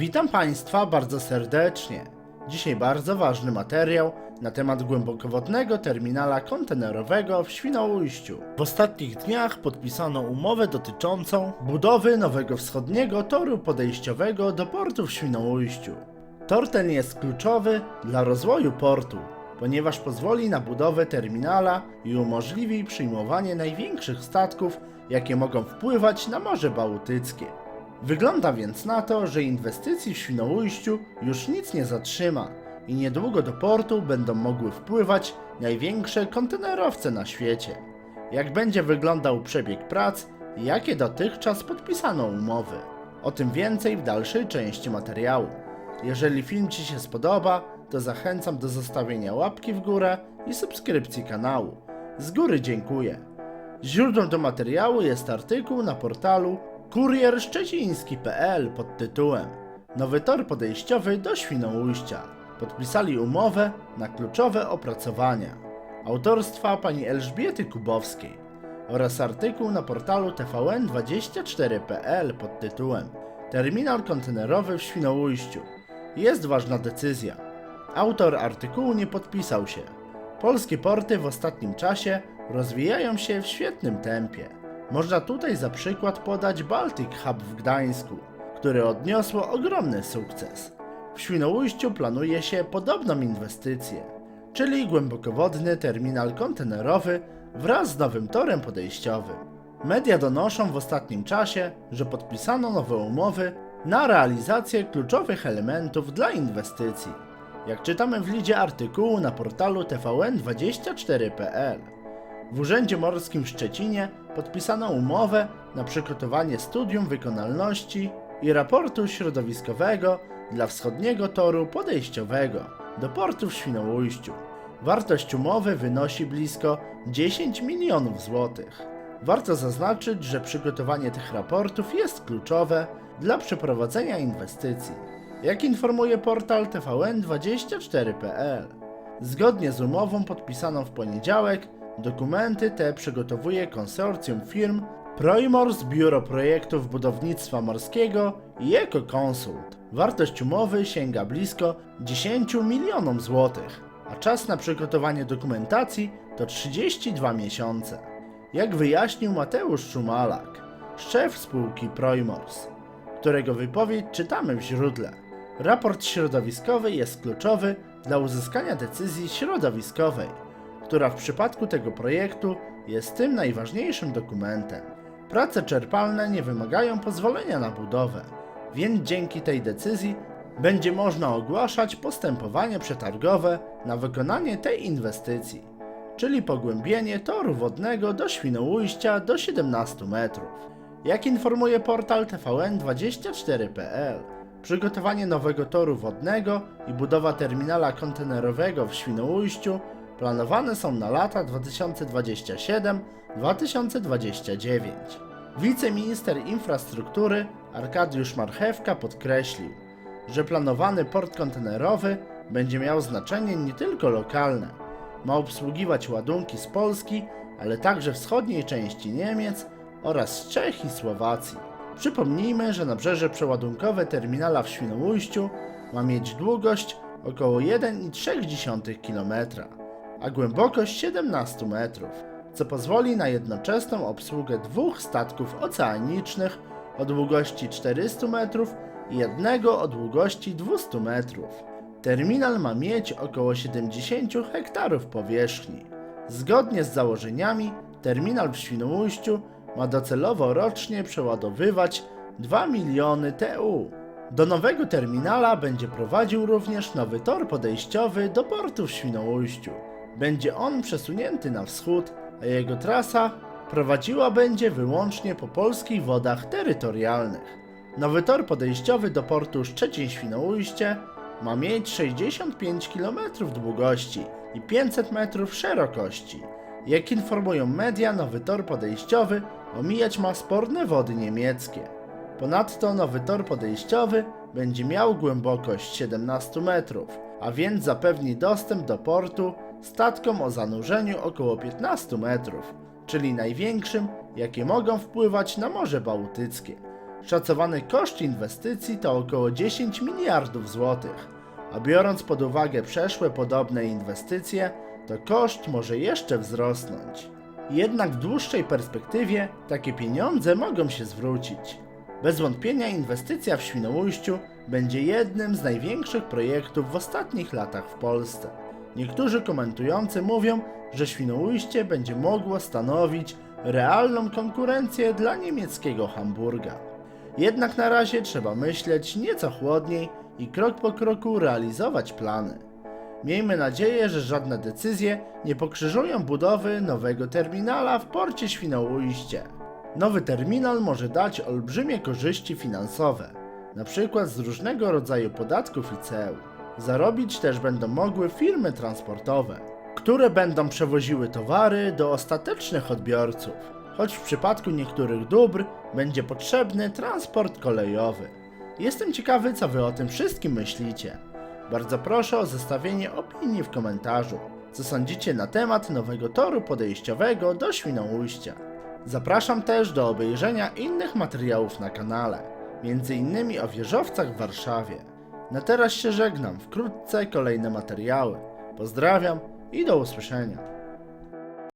Witam Państwa bardzo serdecznie. Dzisiaj bardzo ważny materiał na temat głębokowodnego terminala kontenerowego w Świnoujściu. W ostatnich dniach podpisano umowę dotyczącą budowy nowego wschodniego toru podejściowego do portu w Świnoujściu. Tor ten jest kluczowy dla rozwoju portu, ponieważ pozwoli na budowę terminala i umożliwi przyjmowanie największych statków, jakie mogą wpływać na Morze Bałtyckie. Wygląda więc na to, że inwestycji w Świnoujściu już nic nie zatrzyma i niedługo do portu będą mogły wpływać największe kontenerowce na świecie. Jak będzie wyglądał przebieg prac i jakie dotychczas podpisano umowy. O tym więcej w dalszej części materiału. Jeżeli film Ci się spodoba, to zachęcam do zostawienia łapki w górę i subskrypcji kanału. Z góry dziękuję. Źródłem do materiału jest artykuł na portalu kurierszczeciński.pl pod tytułem Nowy tor podejściowy do Świnoujścia. Podpisali umowę na kluczowe opracowania. Autorstwa pani Elżbiety Kubowskiej oraz artykuł na portalu tvn24.pl pod tytułem Terminal kontenerowy w Świnoujściu. Jest ważna decyzja. Autor artykułu nie podpisał się. Polskie porty w ostatnim czasie rozwijają się w świetnym tempie. Można tutaj za przykład podać Baltic Hub w Gdańsku, które odniosło ogromny sukces. W Świnoujściu planuje się podobną inwestycję, czyli głębokowodny terminal kontenerowy wraz z nowym torem podejściowym. Media donoszą w ostatnim czasie, że podpisano nowe umowy na realizację kluczowych elementów dla inwestycji. Jak czytamy w lidzie artykułu na portalu tvn24.pl. W Urzędzie Morskim w Szczecinie podpisano umowę na przygotowanie studium wykonalności i raportu środowiskowego dla wschodniego toru podejściowego do portu w Świnoujściu. Wartość umowy wynosi blisko 10 milionów złotych. Warto zaznaczyć, że przygotowanie tych raportów jest kluczowe dla przeprowadzenia inwestycji. Jak informuje portal tvn24.pl, zgodnie z umową podpisaną w poniedziałek, dokumenty te przygotowuje konsorcjum firm Proimors Biuro Projektów Budownictwa Morskiego i EcoConsult. Wartość umowy sięga blisko 10 milionom złotych, a czas na przygotowanie dokumentacji to 32 miesiące. Jak wyjaśnił Mateusz Szumalak, szef spółki Proimors, którego wypowiedź czytamy w źródle. Raport środowiskowy jest kluczowy dla uzyskania decyzji środowiskowej, która w przypadku tego projektu jest tym najważniejszym dokumentem. Prace czerpalne nie wymagają pozwolenia na budowę, więc dzięki tej decyzji będzie można ogłaszać postępowanie przetargowe na wykonanie tej inwestycji, czyli pogłębienie toru wodnego do Świnoujścia do 17 metrów. Jak informuje portal tvn24.pl, przygotowanie nowego toru wodnego i budowa terminala kontenerowego w Świnoujściu planowane są na lata 2027-2029. Wiceminister infrastruktury Arkadiusz Marchewka podkreślił, że planowany port kontenerowy będzie miał znaczenie nie tylko lokalne. Ma obsługiwać ładunki z Polski, ale także wschodniej części Niemiec oraz Czech i Słowacji. Przypomnijmy, że nabrzeże przeładunkowe terminala w Świnoujściu ma mieć długość około 1,3 km, a głębokość 17 metrów, co pozwoli na jednoczesną obsługę dwóch statków oceanicznych o długości 400 metrów i jednego o długości 200 metrów. Terminal ma mieć około 70 hektarów powierzchni. Zgodnie z założeniami, terminal w Świnoujściu ma docelowo rocznie przeładowywać 2 miliony TU. Do nowego terminala będzie prowadził również nowy tor podejściowy do portu w Świnoujściu. Będzie on przesunięty na wschód, a jego trasa prowadziła będzie wyłącznie po polskich wodach terytorialnych. Nowy tor podejściowy do portu Szczecin-Świnoujście ma mieć 65 km długości i 500 metrów szerokości. Jak informują media, nowy tor podejściowy omijać ma sporne wody niemieckie. Ponadto nowy tor podejściowy będzie miał głębokość 17 metrów, a więc zapewni dostęp do portu statkom o zanurzeniu około 15 metrów, czyli największym, jakie mogą wpływać na Morze Bałtyckie. Szacowany koszt inwestycji to około 10 miliardów złotych, a biorąc pod uwagę przeszłe podobne inwestycje, to koszt może jeszcze wzrosnąć. Jednak w dłuższej perspektywie takie pieniądze mogą się zwrócić. Bez wątpienia inwestycja w Świnoujściu będzie jednym z największych projektów w ostatnich latach w Polsce. Niektórzy komentujący mówią, że Świnoujście będzie mogło stanowić realną konkurencję dla niemieckiego Hamburga. Jednak na razie trzeba myśleć nieco chłodniej i krok po kroku realizować plany. Miejmy nadzieję, że żadne decyzje nie pokrzyżują budowy nowego terminala w porcie Świnoujście. Nowy terminal może dać olbrzymie korzyści finansowe, np. z różnego rodzaju podatków i ceł. Zarobić też będą mogły firmy transportowe, które będą przewoziły towary do ostatecznych odbiorców, choć w przypadku niektórych dóbr będzie potrzebny transport kolejowy. Jestem ciekawy, co wy o tym wszystkim myślicie. Bardzo proszę o zostawienie opinii w komentarzu. Co sądzicie na temat nowego toru podejściowego do Świnoujścia? Zapraszam też do obejrzenia innych materiałów na kanale, m.in. o wieżowcach w Warszawie. Na teraz się żegnam, wkrótce kolejne materiały. Pozdrawiam i do usłyszenia.